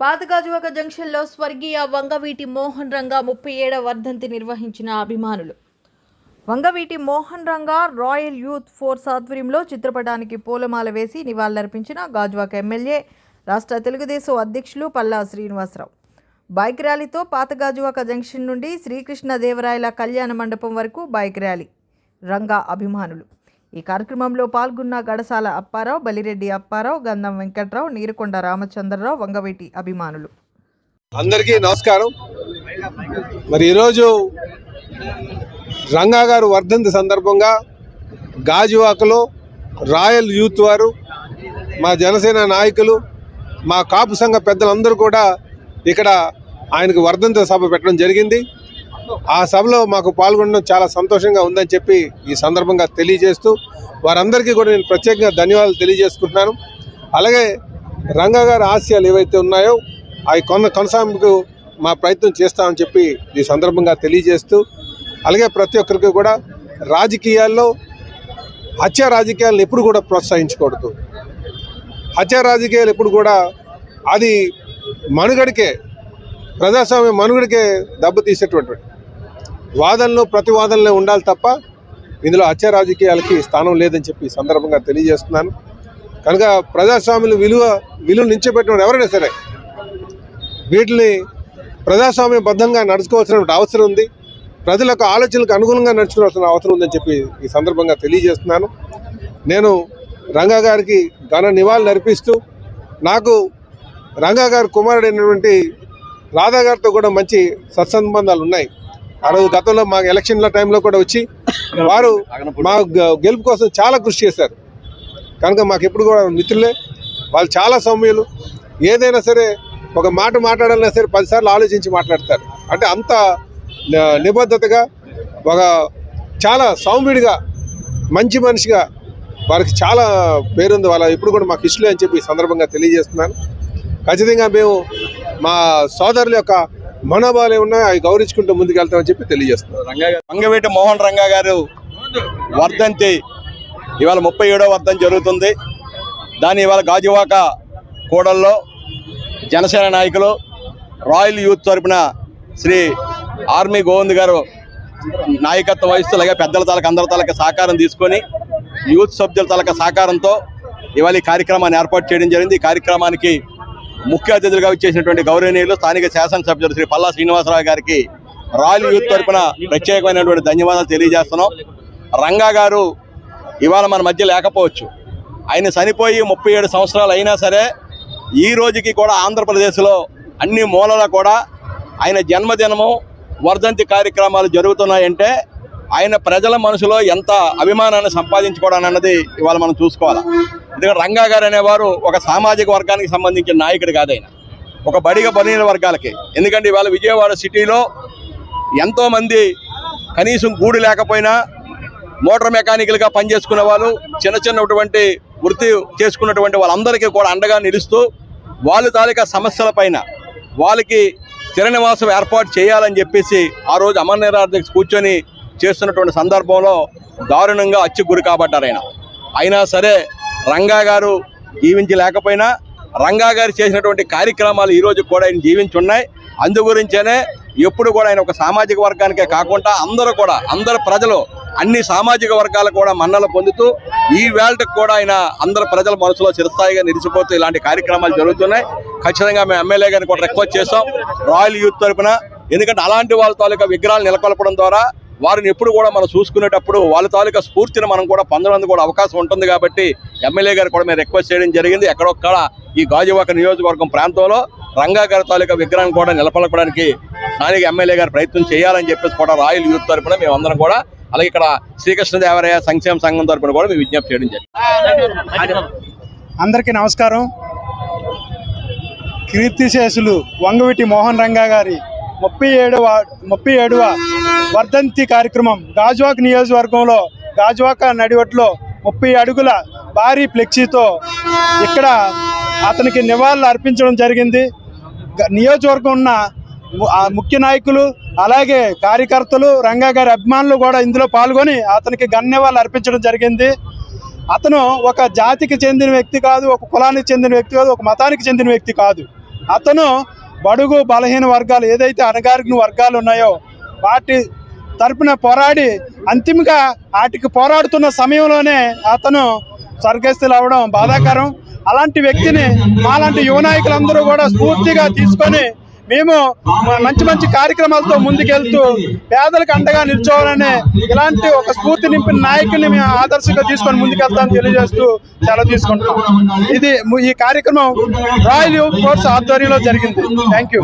పాతగాజువాక జంక్షన్లో స్వర్గీయ వంగవీటి మోహన్ రంగా ముప్పై ఏడవ వర్ధంతి నిర్వహించిన అభిమానులు. Vangaveeti Mohan Ranga royal youth force ఆధ్వర్యంలో చిత్రపటానికి పూలమాల వేసి నివాళులర్పించిన గాజువాక ఎమ్మెల్యే రాష్ట్ర తెలుగుదేశం అధ్యక్షులు పల్లా శ్రీనివాసరావు. బైక్ ర్యాలీతో పాతగాజువాక జంక్షన్ నుండి శ్రీకృష్ణదేవరాయల కళ్యాణ మండపం వరకు బైక్ ర్యాలీ. రంగా అభిమానులు. ఈ కార్యక్రమంలో పాల్గొన్న గడసాల అప్పారావు బలిరెడ్డి అప్పారావు గంధం వెంకట్రావు నీరుకొండ రామచంద్రరావు వంగవీటి అభిమానులు. అందరికీ నమస్కారం. మరి ఈరోజు రంగా గారు వర్ధంతి సందర్భంగా గాజువాకలో రాయల్ యూత్ వారు మా జనసేన నాయకులు మా కాపు సంఘ పెద్దలందరూ కూడా ఇక్కడ ఆయనకు వర్ధంతి సభ పెట్టడం జరిగింది. ఆ సభలో మాకు పాల్గొనడం చాలా సంతోషంగా ఉందని చెప్పి ఈ సందర్భంగా తెలియజేస్తూ వారందరికీ కూడా నేను ప్రత్యేకంగా ధన్యవాదాలు తెలియజేసుకుంటున్నాను. అలాగే రంగా గారి ఆశయాలు ఏవైతే ఉన్నాయో అవి కొన కొనసాగింపు మా ప్రయత్నం చేస్తామని చెప్పి ఈ సందర్భంగా తెలియజేస్తూ అలాగే ప్రతి ఒక్కరికి కూడా రాజకీయాల్లో హత్య రాజకీయాలను ఎప్పుడు కూడా ప్రోత్సహించకూడదు. హత్య రాజకీయాలు ఎప్పుడు కూడా అది మనుగడికే ప్రజాస్వామ్య మనుగడికే దెబ్బతీసేటువంటి వాదనలు ప్రతివాదనలే ఉండాలి తప్ప ఇందులో హత్య రాజకీయాలకి స్థానం లేదని చెప్పి సందర్భంగా తెలియజేస్తున్నాను. కనుక ప్రజాస్వామ్యులు విలువ విలువ నించబెట్టిన ఎవరైనా సరే వీటిని ప్రజాస్వామ్యబద్ధంగా నడుచుకోవాల్సిన అవసరం ఉంది. ప్రజలకు ఆలోచనలకు అనుగుణంగా నడుచుకోవాల్సిన అవసరం ఉందని చెప్పి ఈ సందర్భంగా తెలియజేస్తున్నాను. నేను రంగా గారికి ఘన నివాళులు అర్పిస్తూ నాకు రంగా గారి కుమారుడైనటువంటి రాధా గారితో కూడా మంచి సత్సంబంధాలు ఉన్నాయి. ఆ రోజు గతంలో మా ఎలక్షన్ల టైంలో కూడా వచ్చి వారు మా గెలుపు కోసం చాలా కృషి చేశారు. కనుక మాకు ఎప్పుడు కూడా మిత్రులే. వాళ్ళు చాలా సౌమ్యులు. ఏదైనా సరే ఒక మాట మాట్లాడాలన్నా సరే పదిసార్లు ఆలోచించి మాట్లాడతారు. అంటే అంత నిబద్ధతగా ఒక చాలా సౌమ్యుడిగా మంచి మనిషిగా వారికి చాలా పేరుంది. వాళ్ళ ఇప్పుడు కూడా మాకు ఇష్టలే అని చెప్పి ఈ సందర్భంగా తెలియజేస్తున్నాను. ఖచ్చితంగా మేము మా సోదరుల యొక్క మనోభావాలు ఏమన్నా అవి గౌరవించుకుంటూ ముందుకెళ్తామని చెప్పి తెలియజేస్తున్నాం రంగవేట మోహన్ రంగా గారు వర్ధంతి. ఇవాళ ముప్పై ఏడో వర్ధంతి జరుగుతుంది. దాని ఇవాళ గాజువాక కూడల్లో జనసేన నాయకులు రాయల్ యూత్ తరపున శ్రీ ఆర్మీ గోవింద్ గారు నాయకత్వం వహిస్తూ అలాగే పెద్దల తలక అందరి తలక సహకారం తీసుకొని యూత్ సభ్యుల తలక సహకారంతో ఇవాళ ఈ కార్యక్రమాన్ని ఏర్పాటు చేయడం జరిగింది. ఈ కార్యక్రమానికి ముఖ్య అతిథులుగా వచ్చేసినటువంటి గౌరవనీయులు స్థానిక శాసనసభ్యులు శ్రీ పల్లా శ్రీనివాసరావు గారికి రాయల్ యూత్ తరపున ప్రత్యేకమైనటువంటి ధన్యవాదాలు తెలియజేస్తున్నాం. రంగా గారు ఇవాళ మన మధ్య లేకపోవచ్చు. ఆయన చనిపోయి ముప్పై ఏడు సంవత్సరాలు అయినా సరే ఈ రోజుకి కూడా ఆంధ్రప్రదేశ్లో అన్ని మూలల కూడా ఆయన జన్మదినము వర్ధంతి కార్యక్రమాలు జరుగుతున్నాయంటే ఆయన ప్రజల మనసులో ఎంత అభిమానాన్ని సంపాదించుకోవడం అన్నది ఇవాళ మనం చూసుకోవాలి. ఎందుకంటే రంగా గారు అనేవారు ఒక సామాజిక వర్గానికి సంబంధించిన నాయకుడు కాదు ఆయన ఒక బడిగ బలీన వర్గాలకి. ఎందుకంటే ఇవాళ విజయవాడ సిటీలో ఎంతోమంది కనీసం గూడు లేకపోయినా మోటార్ మెకానికల్గా పనిచేసుకునే వాళ్ళు చిన్న చిన్నటువంటి వృత్తి చేసుకున్నటువంటి వాళ్ళందరికీ కూడా అండగా నిలుస్తూ వాళ్ళు తాలూకా సమస్యల పైన వాళ్ళకి స్థిర నివాసం ఏర్పాటు చేయాలని చెప్పేసి ఆ రోజు అమర్ నిరాధకు కూర్చొని చేస్తున్నటువంటి సందర్భంలో దారుణంగా అచ్చి గురి కాబడ్డారు ఆయన. అయినా సరే రంగా గారు జీవించి లేకపోయినా రంగా గారు చేసినటువంటి కార్యక్రమాలు ఈరోజు కూడా ఆయన జీవించి ఉన్నాయి అందు గురించేనే ఎప్పుడు కూడా ఆయన ఒక సామాజిక వర్గానికే కాకుండా అందరూ కూడా అందరు ప్రజలు అన్ని సామాజిక వర్గాలు కూడా మన్నలు పొందుతూ ఈ వేళకు కూడా ఆయన అందరు ప్రజల మనసులో చిరస్థాయిగా నిలిచిపోతూ ఇలాంటి కార్యక్రమాలు జరుగుతున్నాయి. ఖచ్చితంగా మేము ఎమ్మెల్యే గారిని కూడా రిక్వెస్ట్ చేస్తాం. రాయల్ యూత్ తరఫున ఎందుకంటే అలాంటి వాళ్ళ తాలూకా విగ్రహాలు నెలకొల్పడం ద్వారా వారిని ఎప్పుడు కూడా మనం చూసుకునేటప్పుడు వాళ్ళ తాలూకా స్ఫూర్తిని మనం కూడా పొందడానికి కూడా అవకాశం ఉంటుంది కాబట్టి ఎమ్మెల్యే గారు కూడా మేము రిక్వెస్ట్ చేయడం జరిగింది. ఎక్కడొక్కడ ఈ గాజువాక నియోజకవర్గం ప్రాంతంలో రంగా గారి తాలూకా విగ్రహం కూడా నిలబడడానికి స్థానిక ఎమ్మెల్యే గారు ప్రయత్నం చేయాలని చెప్పేసి కూడా రాయల్ యూత్ తరపున మేము అందరం కూడా అలాగే ఇక్కడ శ్రీకృష్ణదేవరాయ సంక్షేమ సంఘం తరపున కూడా మేము విజ్ఞప్తి చేయడం జరిగింది. అందరికీ నమస్కారం. కీర్తిశేషులు వంగవీటి మోహన్ రంగా గారి ముప్పై ఏడవ ముప్పై ఏడవ వర్ధంతి కార్యక్రమం. గాజువాక్ నియోజకవర్గంలో గాజువాక నడివట్లో ముప్పై అడుగుల భారీ ఫ్లెక్సీతో ఇక్కడ అతనికి నివాళులు అర్పించడం జరిగింది. గ- నియోజకవర్గం ఉన్న ముఖ్య నాయకులు అలాగే కార్యకర్తలు రంగా గారి అభిమానులు కూడా ఇందులో పాల్గొని అతనికి గణ్యవాళ్ళు అర్పించడం జరిగింది. అతను ఒక జాతికి చెందిన వ్యక్తి కాదు ఒక కులానికి చెందిన వ్యక్తి కాదు ఒక మతానికి చెందిన వ్యక్తి కాదు. అతను బడుగు బలహీన వర్గాలు ఏదైతే అణగారిన వర్గాలు ఉన్నాయో వాటి తరపున పోరాడి అంతిమంగా వాటికి పోరాడుతున్న సమయంలోనే అతను స్వర్గస్థులు అవ్వడం బాధాకరం. అలాంటి వ్యక్తిని మాలాంటి యువ నాయకులందరూ కూడా స్ఫూర్తిగా తీసుకొని మేము మంచి మంచి కార్యక్రమాలతో ముందుకెళ్తూ పేదలకు అండగా నిల్చోవాలనే ఇలాంటి ఒక స్ఫూర్తి నింపిన నాయకుని మేము ఆదర్శంగా తీసుకొని ముందుకెళ్తామని తెలియజేస్తూ సెలవు తీసుకుంటున్నాం. ఇది ఈ కార్యక్రమం రాయల్ యూత్ ఫోర్స్ ఆధ్వర్యంలో జరిగింది. Thank you